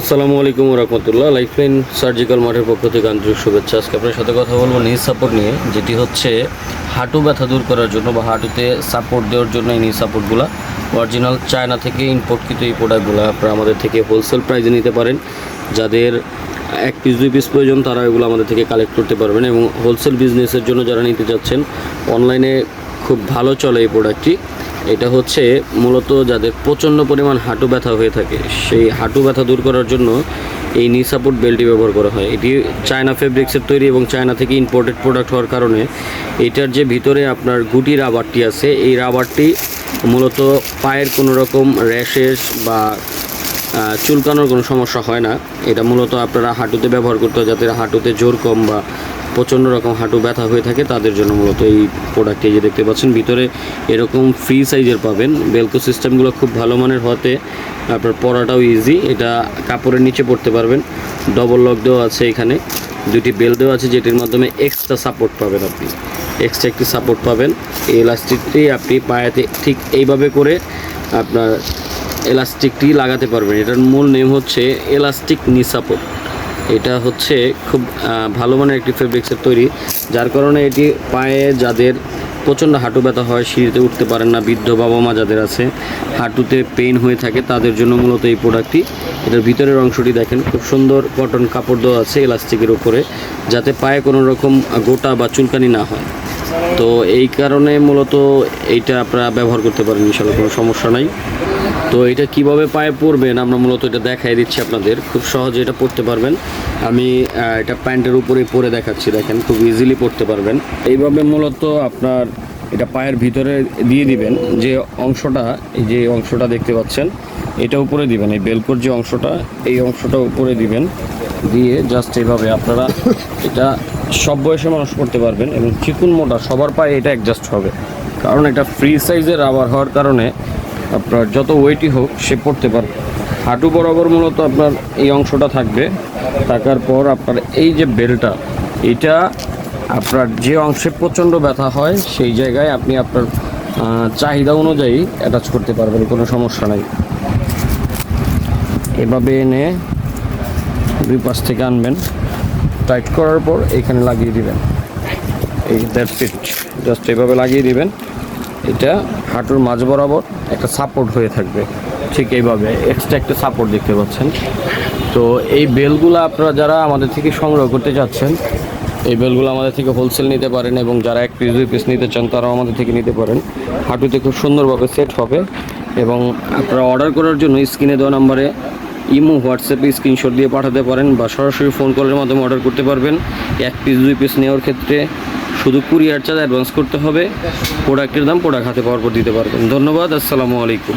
আসসালামু আলাইকুম রহমতুল্লাহ। Lifeline surgical মাঠের পক্ষ থেকে আন্তরিক শুভেচ্ছা। আজকে আপনার সাথে কথা বলব নি সাপোর্ট নিয়ে, যেটি হচ্ছে হাঁটু ব্যথা দূর করার জন্য বা হাঁটুতে সাপোর্ট দেওয়ার জন্য এই নি সাপোর্টগুলো অরিজিনাল চায়না থেকে ইম্পোর্টকৃত এই প্রোডাক্টগুলো আপনারা আমাদের থেকে হোলসেল প্রাইসে নিতে পারেন। যাদের এক পিস দুই পিস প্রয়োজন, তারা এগুলো আমাদের থেকে কালেক্ট করতে পারবেন এবং হোলসেল বিজনেসের জন্য যারা নিতে যাচ্ছেন অনলাইনে খুব ভালো চলে এই প্রোডাক্টটি এটা হচ্ছে মূলত যাদের প্রচণ্ড পরিমাণ হাঁটু ব্যথা হয়ে থাকে, সেই হাঁটু ব্যথা দূর করার জন্য এই নি সাপোর্ট বেল্টটি ব্যবহার করা হয়। এটি চায়না ফেব্রিক্সের তৈরি এবং চায়না থেকে ইম্পোর্টেড প্রোডাক্ট হওয়ার কারণে এটার যে ভিতরে আপনার গুটি রাবারটি আছে, এই রাবারটি মূলত পায়ের কোনো রকম র্যাশেস বা চুলকানোর কোনো সমস্যা হয় না। এটা মূলত আপনারা হাঁটুতে ব্যবহার করতে হয় যাতে হাঁটুতে জোর কম বা প্রচণ্ড রকম হাঁটু ব্যথা হয়ে থাকে, তাদের জন্য মূলত এই প্রোডাক্টটি যে দেখতে পাচ্ছেন, ভিতরে এরকম ফ্রি সাইজের পাবেন। বেলকো সিস্টেমগুলো খুব ভালো মানের হতে আপনার পরাটাও ইজি এটা কাপড়ের নিচে পড়তে পারবেন। ডবল লক দেওয়া আছে এখানে দুটি বেল দেওয়া আছে যেটির মাধ্যমে এক্সট্রা সাপোর্ট পাবেন আপনি। এক্সট্রা একটি সাপোর্ট পাবেন। এই ইলাস্টিকটি আপনি পায়েতে ঠিক এইভাবে করে আপনার এলাস্টিকটি লাগাতে পারবেন। এটার মূল নেম হচ্ছে এলাস্টিক নি সাপোর্ট এটা হচ্ছে খুব ভালো মানের একটি ফেব্রিক্সের তৈরি, যার কারণে এটি পায়ে যাদের প্রচণ্ড হাঁটু ব্যথা হয়, সিঁড়িতে উঠতে পারেন না, বৃদ্ধ বাবা মা যাদের আছে, হাঁটুতে পেইন হয়ে থাকে, তাদের জন্য মূলত এই প্রোডাক্টটি এটার ভিতরের অংশটি দেখেন, খুব সুন্দর কটন কাপড় দেওয়া আছে এলাস্টিকের উপরে, যাতে পায়ে কোনো রকম গোটা বা চুলকানি না হয়। তো এই কারণে মূলত এইটা আপনারা ব্যবহার করতে পারেন ইনশাল্লাহ কোনো সমস্যা নাই। তো এটা কীভাবে পায়ে পরবেন আমরা মূলত এটা দেখাই দিচ্ছি আপনাদের। খুব সহজে এটা পরতে পারবেন। আমি এটা প্যান্টের উপরে পরে দেখাচ্ছি, দেখেন। খুব ইজিলি পরতে পারবেন। এইভাবে মূলত আপনার এটা পায়ের ভিতরে দিয়ে দিবেন। যে অংশটা, এই যে অংশটা দেখতে পাচ্ছেন, এটা উপরে দিবেন। এই বেলকোর যে অংশটা, এই অংশটা উপরে দিবেন। দিয়ে জাস্ট এইভাবে আপনারা এটা সব বয়সে মানুষ করতে পারবেন এবং চিকুন মোটা সবার পায়ে এটা অ্যাডজাস্ট হবে। কারণ এটা ফ্রি সাইজের রাবার হওয়ার কারণে আপনার যত ওয়েটই হোক, সে পড়তে পারবে। হাঁটু বরাবর মূলত আপনার এই অংশটা থাকবে। থাকার পর আপনার এই যে বেলটা, এটা আপনার যে অংশে প্রচণ্ড ব্যথা হয়, সেই জায়গায় আপনি আপনার চাহিদা অনুযায়ী অ্যাটাচ করতে পারবেন, কোনো সমস্যা নাই। এভাবে এনে দুই পাশ থেকে আনবেন। টাইট করার পর এখানে লাগিয়ে দিবেন। এই দ্যাট ইট জাস্ট এভাবে লাগিয়ে দিবেন। এটা হাঁটুর মাঝ বরাবর একটা সাপোর্ট হয়ে থাকবে। ঠিক এইভাবে এক্সট্রা একটা সাপোর্ট দেখতে পাচ্ছেন। তো এই বেলগুলো আপনারা যারা আমাদের থেকে সংগ্রহ করতে চাচ্ছেন, এই বেলগুলো আমাদের থেকে হোলসেল নিতে পারেন এবং যারা এক পিস দুই পিস নিতে চান, তারাও আমাদের থেকে নিতে পারেন। হাঁটুতে খুব সুন্দরভাবে সেট হবে এবং আপনারা অর্ডার করার জন্য স্ক্রিনে দেওয়া নাম্বারে ইমো, হোয়াটসঅ্যাপে স্ক্রিনশট দিয়ে পাঠাতে পারেন বা সরাসরি ফোন কলের মাধ্যমে অর্ডার করতে পারবেন। এক পিস দুই পিস নেওয়ার ক্ষেত্রে শুধু কুরিয়ার চার্জ অ্যাডভান্স করতে হবে প্রোডাক্টের দাম প্রোডাক্ট হাতে পরপর পর দিতে পারবেন। ধন্যবাদ, আসসালামু আলাইকুম।